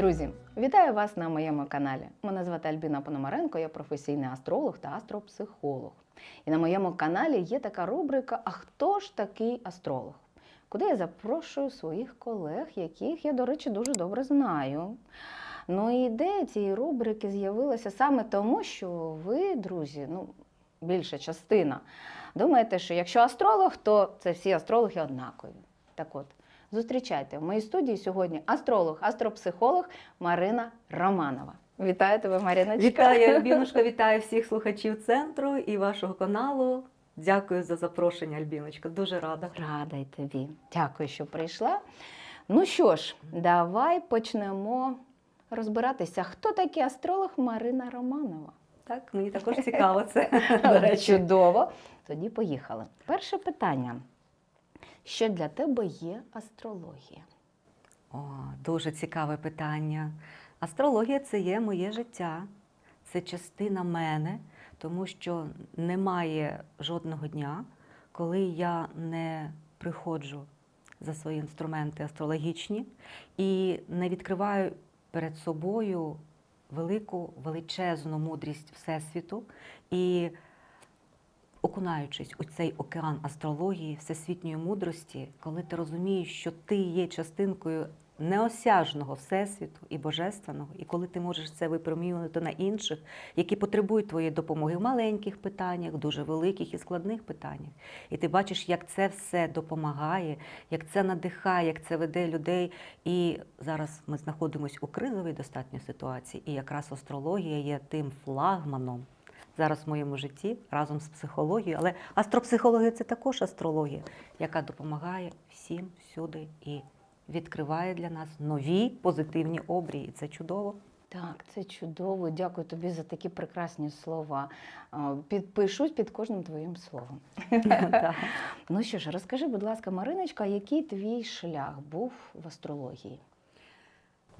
Друзі, вітаю вас на моєму каналі. Мене звати Альбіна Пономаренко, я професійний астролог та астропсихолог. І на моєму каналі є така рубрика А хто ж такий астролог? Куди я запрошую своїх колег, яких я, до речі, дуже добре знаю. Ну і ідея цієї рубрики з'явилася саме тому, що ви, друзі, ну, більша частина, думаєте, що якщо астролог, то це всі астрологи однакові. Так от, зустрічайте в моїй студії сьогодні астролог, астропсихолог Марина Романова. Вітаю тебе, Мариночка. Вітаю, Альбіночка, вітаю всіх слухачів центру і вашого каналу. Дякую за запрошення, Альбіночка. Дуже рада. Рада й тобі. Дякую, що прийшла. Ну що ж, давай почнемо розбиратися, хто такий астролог Марина Романова. Так, мені також цікаво це. До речі, Чудово. Тоді поїхали. Перше питання. Що для тебе є астрологія? О, дуже цікаве питання. Астрологія це є моє життя, це частина мене, тому що немає жодного дня, коли я не приходжу за свої інструменти астрологічні і не відкриваю перед собою велику, величезну мудрість Всесвіту і окунаючись у цей океан астрології, всесвітньої мудрості, коли ти розумієш, що ти є частинкою неосяжного всесвіту і божественного, і коли ти можеш це випромінювати на інших, які потребують твоєї допомоги в маленьких питаннях, дуже великих і складних питаннях. І ти бачиш, як це все допомагає, як це надихає, як це веде людей. І зараз ми знаходимося у кризовій достатньо ситуації, і якраз астрологія є тим флагманом зараз в моєму житті разом з психологією. Але астропсихологія це також астрологія, яка допомагає всім всюди і відкриває для нас нові позитивні обрії. І Це чудово. Так, це чудово. Дякую тобі за такі прекрасні слова. Підпишусь під кожним твоїм словом. Ну що ж, розкажи, будь ласка, Мариночка, який твій шлях був в астрології?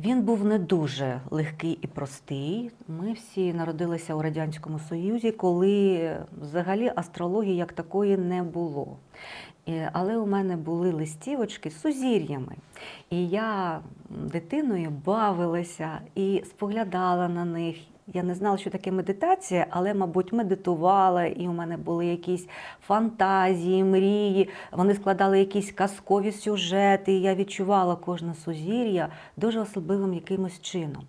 Він був не дуже легкий і простий. Ми всі народилися у Радянському Союзі, коли взагалі астрології як такої не було. Але у мене були листівочки з сузір'ями. І я дитиною бавилася і споглядала на них. Я не знала, що таке медитація, але, мабуть, медитувала, і у мене були якісь фантазії, мрії. Вони складали якісь казкові сюжети. І я відчувала кожне сузір'я дуже особливим якимось чином.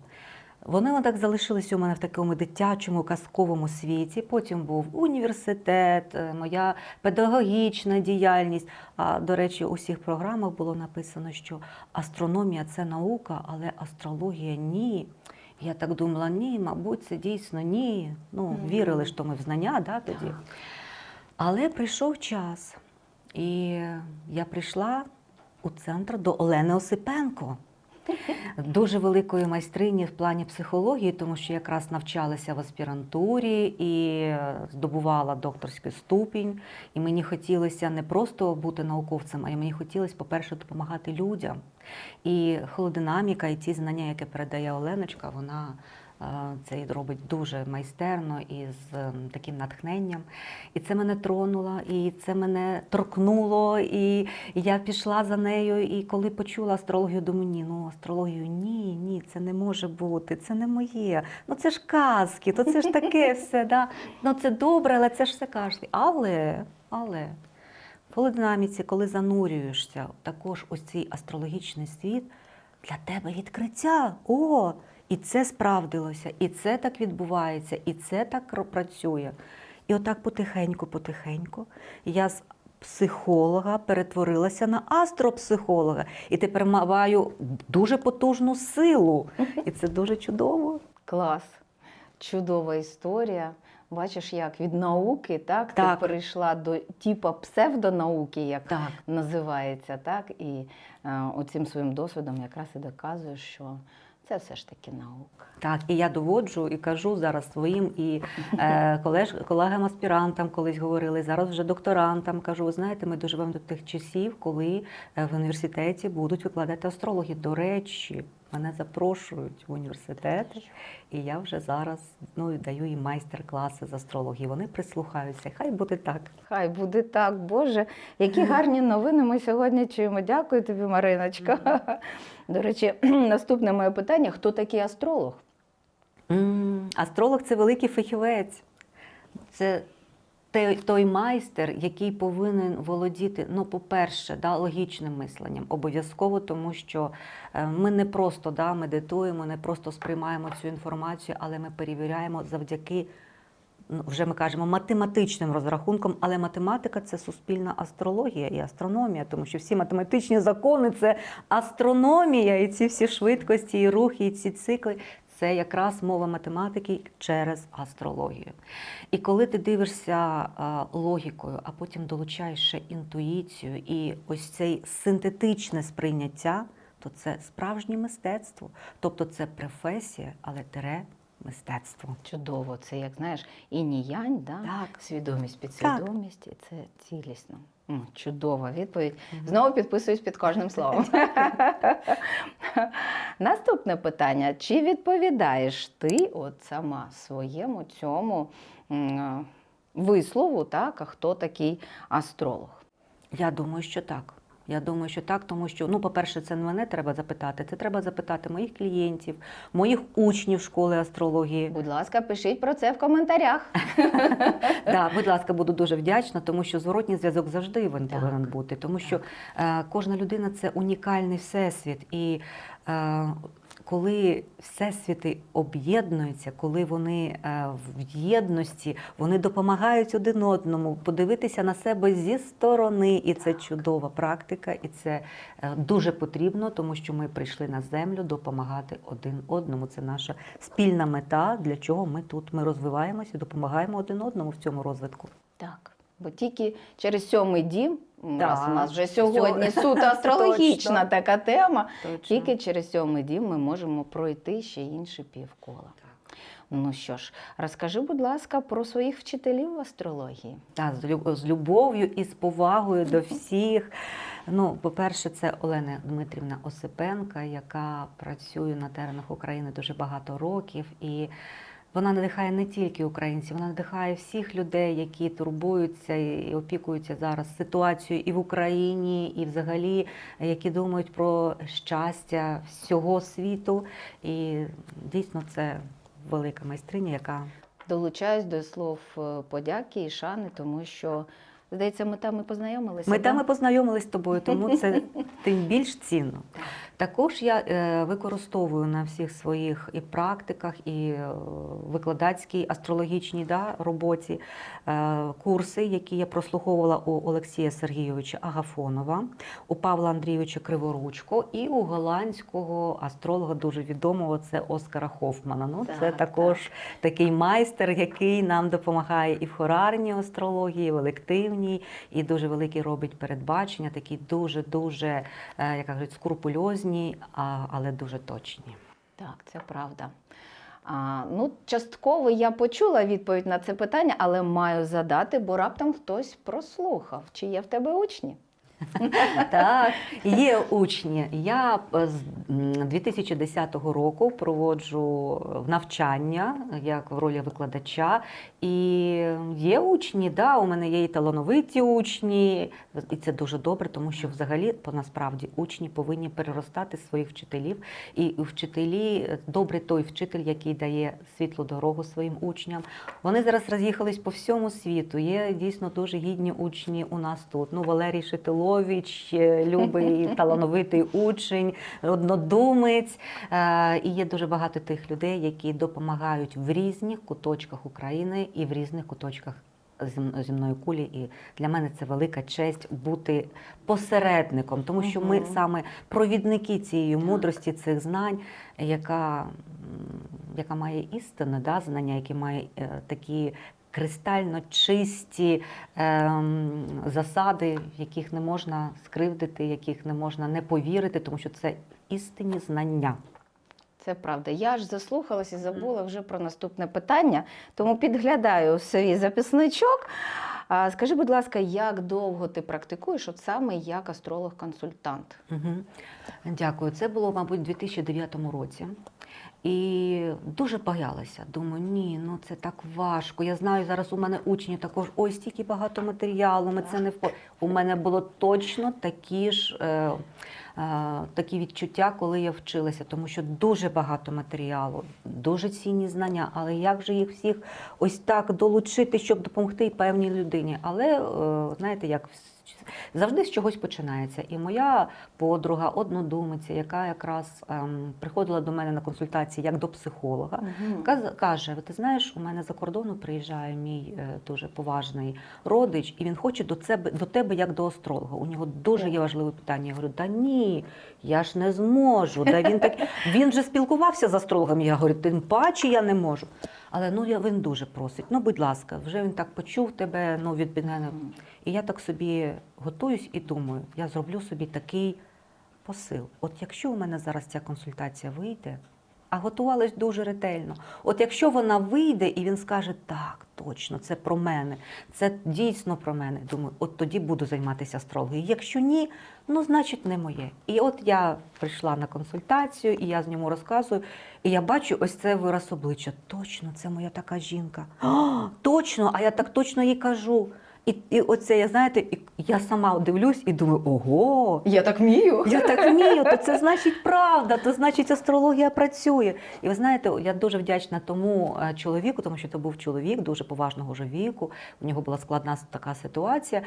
Вони так залишилися у мене в такому дитячому казковому світі. Потім був університет, е, моя педагогічна діяльність. А до речі, у всіх програмах було написано, що астрономія це наука, але астрологія ні. Я так думала, ні, мабуть, це дійсно ні. Ну, Мгм. вірили, що ми в знання да, тоді. Але прийшов час, і я прийшла у центр до Олени Осипенко. Дуже великої майстрині в плані психології, тому що якраз навчалася в аспірантурі і здобувала докторський ступінь. І мені хотілося не просто бути науковцем, а й мені хотілося, по-перше, допомагати людям. І холодинаміка, і ті знання, які передає Оленочка, вона це робить дуже майстерно і з ем, таким натхненням. І це мене тронуло, і це мене торкнуло. І я пішла за нею. І коли почула астрологію, думаю, ні, ну астрологію ні, ні, це не може бути, це не моє. Ну це ж казки, то це ж таке все. Да? Ну це добре, але це ж все казки. Але, але. Холодинаміці, коли занурюєшся також ось цей астрологічний світ, для тебе відкриття. О, і це справдилося, і це так відбувається, і це так працює. І отак потихеньку, потихеньку я з психолога перетворилася на астропсихолога. І тепер маю дуже потужну силу. І це дуже чудово. Клас. Чудова історія. Бачиш, як від науки, так, Так. ти перейшла до типа псевдонауки, як Так. називається, так, і е, оцим своїм досвідом якраз і доказуєш, що це все ж таки наука. Так, і я доводжу і кажу зараз своїм і е, колеж, колегам-аспірантам колись говорили, зараз вже докторантам кажу, ви знаєте, ми доживемо до тих часів, коли е, в університеті будуть викладати астрологи. До речі, мене запрошують в університети, і я вже зараз ну, даю їм майстер-класи з астрології. Вони прислухаються. Хай буде так. Хай буде так, Боже. Які гарні новини ми сьогодні чуємо. Дякую тобі, Мариночка. До речі, наступне моє питання: хто такий астролог? Астролог це великий фахівець. Це той, той майстер, який повинен володіти, ну, по-перше, да, логічним мисленням, обов'язково, тому що е, ми не просто да, медитуємо, не просто сприймаємо цю інформацію, але ми перевіряємо завдяки. ну, Вже ми кажемо математичним розрахунком, але математика це суспільна астрологія і астрономія, тому що всі математичні закони це астрономія, і ці всі швидкості, і рухи, і ці цикли це якраз мова математики через астрологію. І коли ти дивишся логікою, а потім долучаєш ще інтуїцію і ось цей синтетичне сприйняття, то це справжнє мистецтво. Тобто це професія, але тере мистецтво. Чудово, це як знаєш, інь-янь, да? Так. свідомість, підсвідомість, і це цілісно. М, Чудова відповідь. Знову підписуюсь під кожним словом. Наступне питання: чи відповідаєш ти от сама своєму цьому м, вислову, так, а хто такий астролог? Я думаю, що так. Я думаю, що так, тому що, ну, по-перше, це не мене треба запитати, це треба запитати моїх клієнтів, моїх учнів школи астрології. Будь ласка, пишіть про це в коментарях. Так, будь ласка, буду дуже вдячна, тому що зворотній зв'язок завжди він повинен бути. Тому що е, кожна людина це унікальний всесвіт. І е, коли всесвіти об'єднуються, коли вони е, в єдності, вони допомагають один одному подивитися на себе зі сторони. І це чудова практика, і це е, дуже потрібно, тому що ми прийшли на землю допомагати один одному. Це наша спільна мета, для чого ми тут ми розвиваємося допомагаємо один одному в цьому розвитку. Так, бо тільки через сьомий дім, м, раз у нас вже сьогодні Сьо- суто астрологічна така тема, Точно. тільки через сьомий дім ми можемо пройти ще інші півкола. Ну що ж, розкажи, будь ласка, про своїх вчителів в астрології. Так, з любов'ю і з повагою до всіх. Ну, по-перше, це Олена Дмитрівна Осипенка, яка працює на теренах України дуже багато років. І вона надихає не тільки українців, вона надихає всіх людей, які турбуються і опікуються зараз ситуацією і в Україні, і взагалі, які думають про щастя всього світу. І дійсно це велика майстриня, яка Долучаюсь до слов е, подяки і шани, тому що, здається, ми там і познайомилися. Ми да? там і познайомились з тобою, тому це тим більш цінно. Також я е, використовую на всіх своїх і практиках, і е, викладацькій астрологічній да, роботі е, курси, які я прослуховувала у Олексія Сергійовича Агафонова, у Павла Андрійовича Криворучко і у голландського астролога дуже відомого це Оскара Хофмана. Ну, це Так, також такий майстер, який нам допомагає і в хорарній астрології, і в елективній, і дуже великі робить передбачення, такі дуже дуже е, як кажуть, скрупульозні, але дуже точні. Так, це правда. А, ну, частково я почула відповідь на це питання, але маю задати, бо раптом хтось прослухав. Чи є в тебе учні? Так, є учні. Я е, з 2010 року проводжу навчання як в ролі викладача. І є учні, да, у мене є і талановиті учні, і це дуже добре, тому що взагалі по насправді учні повинні переростати своїх вчителів. І вчителі добрий той вчитель, який дає світлу дорогу своїм учням. Вони зараз роз'їхались по всьому світу. Є дійсно дуже гідні учні у нас тут. Ну, Валерій Шитилович, е, любий талановитий учень, однодумець. Е, І є дуже багато тих людей, які допомагають в різних куточках України і в різних куточках зем- земної кулі. І для мене це велика честь бути посередником, тому що ми саме провідники цієї мудрості, цих знань, яка, яка має істину, да, знання, які має е, такі. Кристально чисті ем, засади, яких не можна скривдити, яких не можна не повірити, тому що це істинні знання. Це правда. Я ж заслухалась і забула вже про наступне питання, тому підглядаю свій записничок. Скажи, будь ласка, як довго ти практикуєш, от саме як астролог-консультант? Угу. Дякую. Це було, мабуть, у 2009 році. І дуже боялася. Думаю, ні, ну це так важко. Я знаю, зараз у мене учні також ой, стільки багато матеріалу. Ми це не вход. У мене було точно такі ж е, е, такі відчуття, коли я вчилася, тому що дуже багато матеріалу, дуже цінні знання. Але як же їх всіх ось так долучити, щоб допомогти певній людині? Але е, знаєте, як завжди з чогось починається. І моя подруга, однодумиця, яка якраз ем, приходила до мене на консультації як до психолога, Каз- каже: ти знаєш, у мене за кордону приїжджає мій е, дуже поважний родич, і він хоче до тебе, до тебе як до астролога. У нього дуже є важливе питання. Я говорю, да ні, я ж не зможу. Да він так він же спілкувався з астрологом. Я говорю, тим паче я не можу. Але ну я він дуже просить. Ну, будь ласка, вже він так почув тебе. Ну від мене. І я так собі готуюсь і думаю, я зроблю собі такий посил. От якщо у мене зараз ця консультація вийде, а готувалась дуже ретельно. От якщо вона вийде і він скаже, так, точно, це про мене, це дійсно про мене. Думаю, от тоді буду займатися астрологією. Якщо ні, ну значить не моє. І от я прийшла на консультацію, і я з ньому розказую, і я бачу ось це вираз обличчя. Точно, це моя така жінка. А, точно, а я так точно їй кажу. І, і оце, я знаєте, і я сама дивлюсь і думаю, ого, Я так вмію. я так вмію, то це значить правда, то значить астрологія працює. І ви знаєте, я дуже вдячна тому е, чоловіку, тому що це був чоловік дуже поважного вже віку. У нього була складна така ситуація.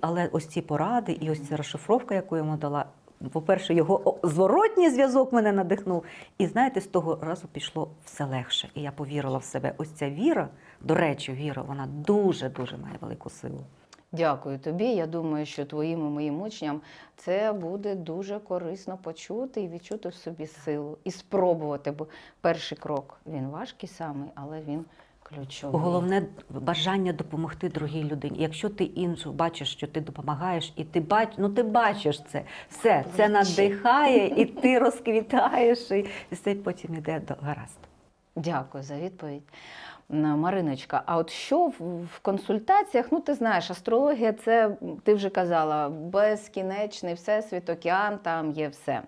Але ось ці поради і ось ця розшифровка, яку я йому дала. По-перше, його зворотній зв'язок мене надихнув. І знаєте, з того разу пішло все легше. І я повірила в себе. Ось ця віра, до речі, віра, вона дуже-дуже має велику силу. Дякую тобі. Я думаю, що твоїм і моїм учням це буде дуже корисно почути і відчути в собі силу, і спробувати. Бо перший крок він важкий самий, але він ключовий. Головне бажання допомогти другій людині. Якщо ти іншу бачиш, що ти допомагаєш, і ти бач, ну ти бачиш це, все це надихає, і ти розквітаєш, і все потім іде до гаразд. Дякую за відповідь. Мариночка, а от що в консультаціях? Ну, ти знаєш, астрологія це, ти вже казала, безкінечний всесвіт, океан, там є все.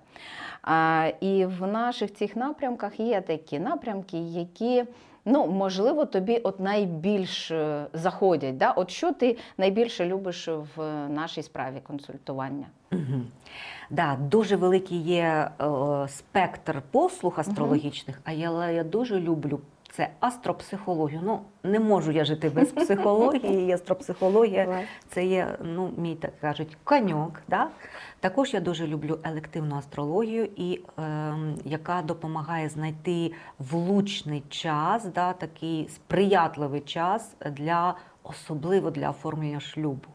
А, і в наших цих напрямках є такі напрямки, які, ну, можливо, тобі от найбільш е, заходять. Да? От що ти найбільше любиш в нашій справі консультування? Угу. Да, дуже великий є е, спектр послуг астрологічних, а я, я дуже люблю це астропсихологію. Ну, не можу я жити без психології. І астропсихологія це є, ну, мій так кажуть, коньок. Да? Також я дуже люблю елективну астрологію, і, ем, яка допомагає знайти влучний час, да, такий сприятливий час для особливо для оформлення шлюбу.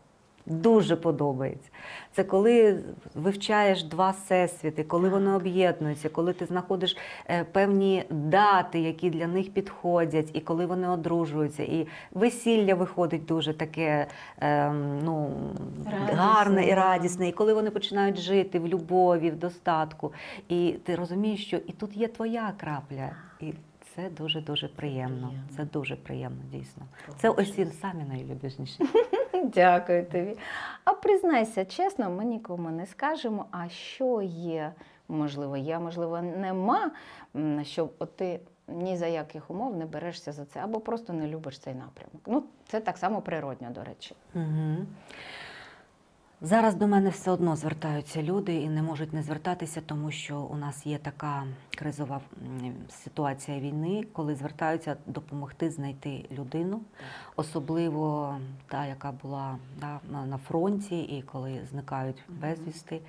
Дуже подобається. Це коли вивчаєш два всесвіти, коли вони об'єднуються, коли ти знаходиш е, певні дати, які для них підходять, і коли вони одружуються. І весілля виходить дуже таке ем, ну, Радісне, гарне і радісне. І коли вони починають жити в любові, в достатку, і ти розумієш, що і тут є твоя крапля. І це дуже дуже приємно. Приємно. Це дуже приємно, дійсно. Це ось він самі найлюбіжніші. Дякую тобі. А признайся чесно, ми нікому не скажемо, а що є, можливо, є, можливо, нема, м, що от ти ні за яких умов не берешся за це, або просто не любиш цей напрямок. Ну, це так само природньо, до речі. Угу. Зараз до мене все одно звертаються люди і не можуть не звертатися, тому що у нас є така кризова ситуація війни, коли звертаються допомогти знайти людину, особливо та, яка була да, на- фронті, і коли зникають безвісти.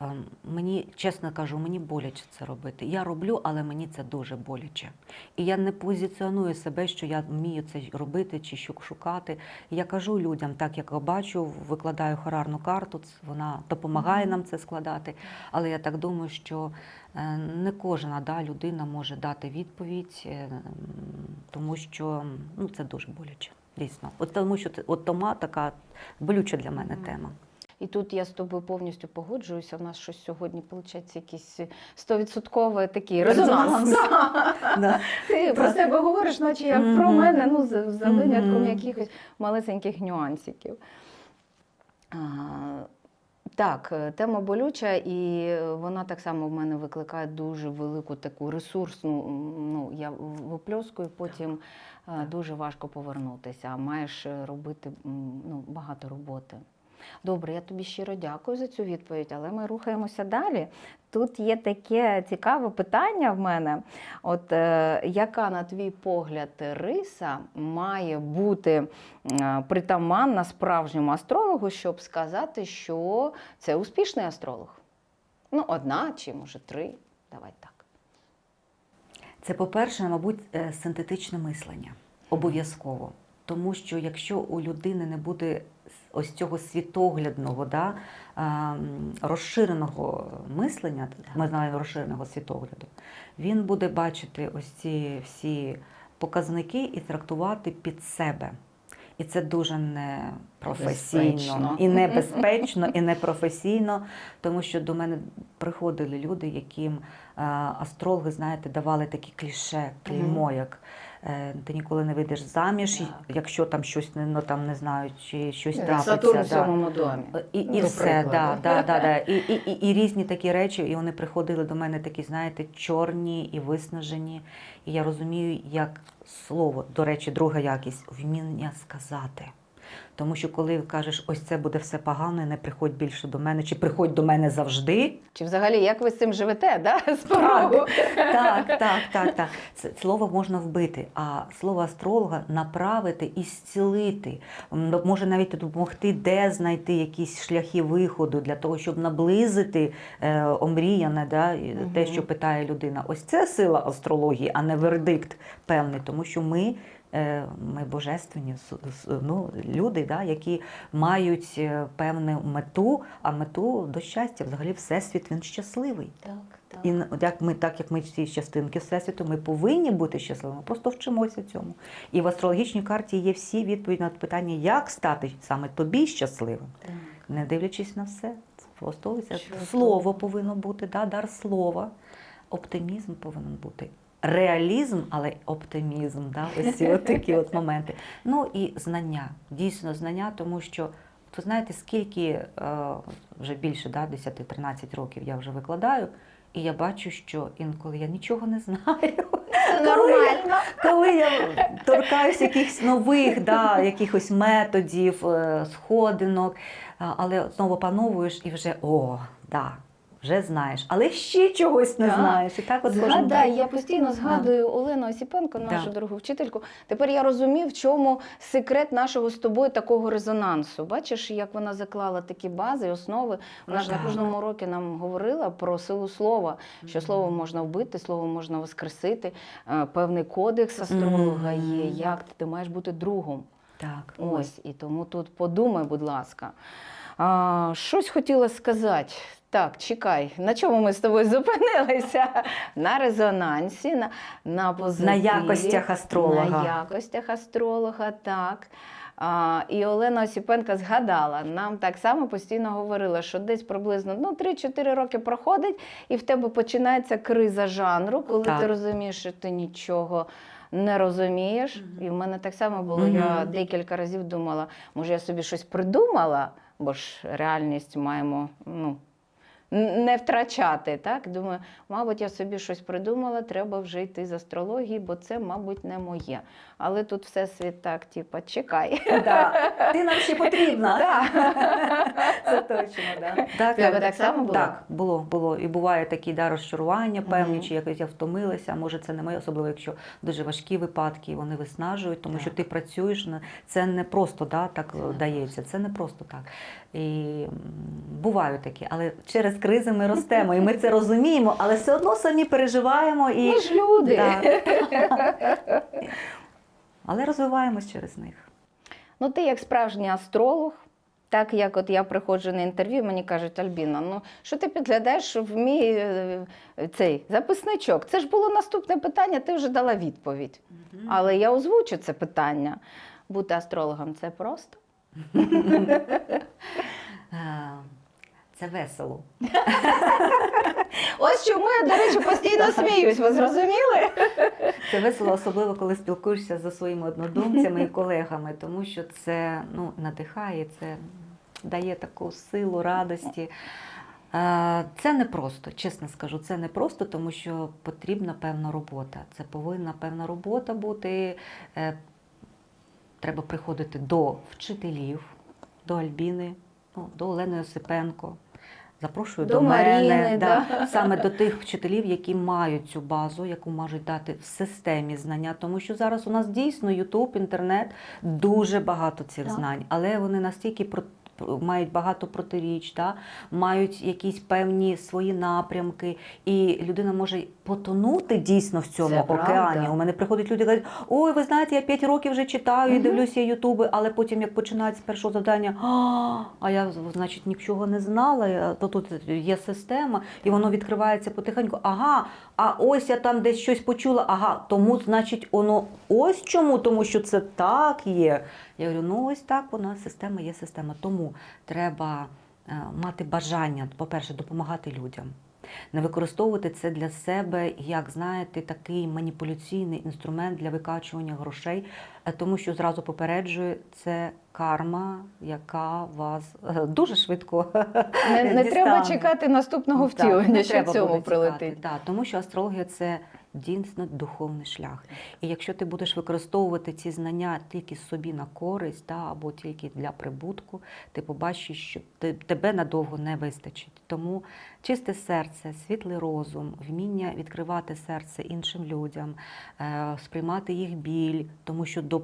Ем, Мені чесно кажу, мені боляче це робити. Я роблю, але мені це дуже боляче. І я не позиціоную себе, що я вмію це робити чи що шукати. Я кажу людям, так як бачу, викладаю харарну карту, вона допомагає нам це складати. Але я так думаю, що е, не кожна да, людина може дати відповідь, е, тому що ну, це дуже боляче. Дійсно, от тому що от тома така болюча для мене тема. І тут я з тобою повністю погоджуюся. У нас щось сьогодні виходить якийсь стовідсотковий такий резонанс. Ти про себе говориш, наче як про мене, ну за, винятком якихось малесеньких нюансиків. Так, е, тема болюча, і вона так само в мене викликає дуже велику таку ресурсну. Ну, я випльоскую, потім е, Так. дуже важко повернутися. а Маєш е, робити ну, багато роботи. Добре, я тобі щиро дякую за цю відповідь, але ми рухаємося далі. Тут є таке цікаве питання в мене. От е, яка, на твій погляд, риса має бути е, притаманна справжньому астрологу, щоб сказати, що це успішний астролог? Ну, одна чи може три. Давай так. Це, по-перше, мабуть, е, синтетичне мислення. Обов'язково. Тому що якщо у людини не буде ось цього світоглядного, да, ем, розширеного мислення, ми знаємо розширеного світогляду, він буде бачити ось ці всі показники і трактувати під себе. І це дуже непрофесійно і небезпечно, і непрофесійно, тому що до мене приходили люди, яким е, астрологи, знаєте, давали такі кліше, клеймо, як ти ніколи не вийдеш заміж, якщо там щось ну, там не знаю, чи щось трапиться. Сатурн в цьому домі. І, і До все, да, да, да, да. І, і, і, і різні такі речі, і вони приходили до мене такі, знаєте, чорні і виснажені. І я розумію, як слово, до речі, друга якість вміння сказати. Тому що коли кажеш, ось це буде все погано, не приходь більше до мене, чи приходь до мене завжди. Чи взагалі як ви з цим живете? Да? З порогу? Так, так, так, так. Це слово можна вбити, а слово астролога направити і зцілити. Може навіть допомогти, де знайти якісь шляхи виходу для того, щоб наблизити е, омріяне, да, Мгм. те, що питає людина. Ось це сила астрології, а не вердикт певний, тому що ми. Е, Ми божественні ну, люди, да, які мають е, певну мету, а мету до щастя. Взагалі, всесвіт він щасливий. Так, так. І як ми, так як ми всі частинки Всесвіту, ми повинні бути щасливими, просто вчимося цьому. І в астрологічній карті є всі відповіді на питання, як стати саме тобі щасливим, Так. не дивлячись на все. Просто слово повинно бути, да, дар слова, оптимізм повинен бути. Реалізм, але оптимізм, да, ось от такі от моменти. Ну і знання, дійсно знання, тому що ви знаєте, скільки е, вже більше да, 10-13 років я вже викладаю, і я бачу, що інколи я нічого не знаю. Нормально. Коли я торкаюся якихось нових, да, якихось методів, е, сходинок, але знову опановуєш і вже о, да, вже знаєш, але ще чогось не Так. знаєш. І так от кожен Згадай, день. я постійно згадую Олену Осіпенко, нашу Да. дорогу вчительку. Тепер я розумію, в чому секрет нашого з тобою такого резонансу. Бачиш, як вона заклала такі бази, основи. Вона ж на кожному уроці нам говорила про силу слова, що слово можна вбити, слово можна воскресити. Е, Певний кодекс астролога є, як ти, ти маєш бути другом. Так, Ось, і тому тут подумай, будь ласка. А, щось хотіла сказати. Так, чекай, на чому ми з тобою зупинилися? На резонансі, на, на позитиві. На якостях астролога. На якостях астролога, так. А, і Олена Осіпенка згадала, нам так само постійно говорила, що десь приблизно ну, 3-4 роки проходить, і в тебе починається криза жанру, коли Так. ти розумієш, що ти нічого не розумієш. І в мене так само було. Мгм. Я декілька разів думала, може, я собі щось придумала, бо ж реальність маємо ну, не втрачати. Так? Думаю, мабуть, я собі щось придумала, треба вже йти з астрології, бо це, мабуть, не моє. Але тут всесвіт так, типа, чекай. Да. Ти нам ще потрібна. Так. Це точно, да. Так, Тебе так само було? Так, було, було. І буває такі да, розчарування певні, чи якось я втомилася, а може це не моє, особливо якщо дуже важкі випадки, вони виснажують, тому Так. що ти працюєш, на- це не просто да, так Це не дається, це не просто так. І бувають такі, але через кризи ми ростемо, і ми це розуміємо, але все одно самі переживаємо і Ми ж люди. Да. але розвиваємось через них. Ну, ти як справжній астролог, так як от я приходжу на інтерв'ю, мені кажуть, Альбіна, ну що ти підглядаєш в мій е, цей записничок? Це ж було наступне питання, ти вже дала відповідь. Але я озвучу це питання. Бути астрологом це просто. Е, Це весело. Ось чому я, до речі, постійно сміюсь, ви зрозуміли? Це весело, особливо коли спілкуєшся зі своїми однодумцями і колегами, тому що це ну, надихає, це дає таку силу, радості. Це не просто, чесно скажу, це не просто, тому що потрібна певна робота. Це повинна певна робота бути. Е, Треба приходити до вчителів, до Альбіни, ну, до Олени Осипенко. Запрошую До до, мене, Маріни, да, да. саме до тих вчителів, які мають цю базу, яку можуть дати в системі знання. Тому що зараз у нас дійсно Ютуб, інтернет, дуже багато цих Так. знань, але вони настільки про- мають багато протиріч, да? мають якісь певні свої напрямки, і людина може потонути дійсно в цьому Це правда. океані. У мене приходять люди і кажуть, ой, ви знаєте, я 5 років вже читаю і дивлюся Ютуби, але потім, як починають з першого завдання, а, а я, значить, нічого не знала, то тут є система, і воно відкривається потихеньку. Ага, а ось я там десь щось почула, ага, тому, значить, воно ось чому, тому що це так є. Я говорю, ну ось так вона система є система. Тому треба е, мати бажання, по-перше, допомагати людям. Не використовувати це для себе, як знаєте, такий маніпуляційний інструмент для викачування грошей, е, тому що зразу попереджую, це карма, яка вас е, дуже швидко Не, не треба чекати наступного втілення, що цьому прилетить. да, тому що астрологія це дійсно духовний шлях. І якщо ти будеш використовувати ці знання тільки собі на користь, да, або тільки для прибутку, ти побачиш, що те- тебе надовго не вистачить. Тому чисте серце, світлий розум, вміння відкривати серце іншим людям, е, сприймати їх біль, тому що до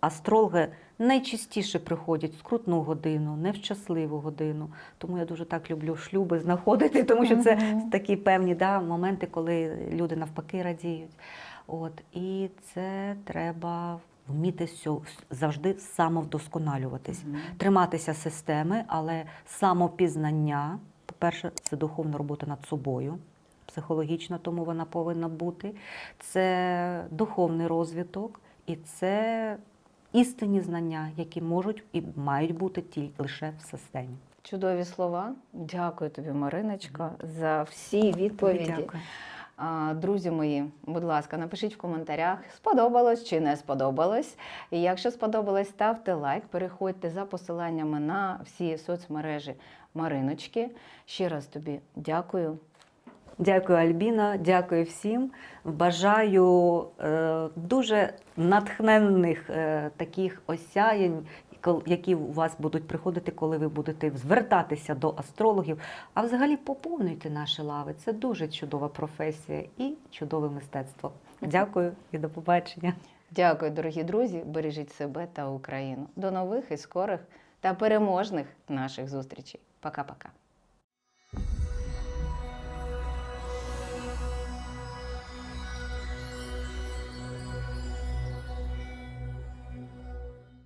астрологи найчастіше приходять в скрутну годину, не в щасливу годину. Тому я дуже так люблю шлюби знаходити, тому що це такі певні да, моменти, коли люди навпаки радіють. От, і це треба вміти завжди самовдосконалюватись, триматися системи, але самопізнання, по-перше, це духовна робота над собою. Психологічна, тому вона повинна бути. Це духовний розвиток і це істинні знання, які можуть і мають бути тільки лише в системі. Чудові слова. Дякую тобі, Мариночко, за всі відповіді. Дякую. Друзі мої, будь ласка, напишіть в коментарях, сподобалось чи не сподобалось. І якщо сподобалось, ставте лайк, переходьте за посиланнями на всі соцмережі Мариночки. Ще раз тобі дякую. Дякую, Альбіна, дякую всім. Бажаю е, дуже натхненних е, таких осяянь, які у вас будуть приходити, коли ви будете звертатися до астрологів. А взагалі поповнюйте наші лави. Це дуже чудова професія і чудове мистецтво. Дякую і до побачення. Дякую, дорогі друзі. Бережіть себе та Україну. До нових і скорих та переможних наших зустрічей. Пока-пока.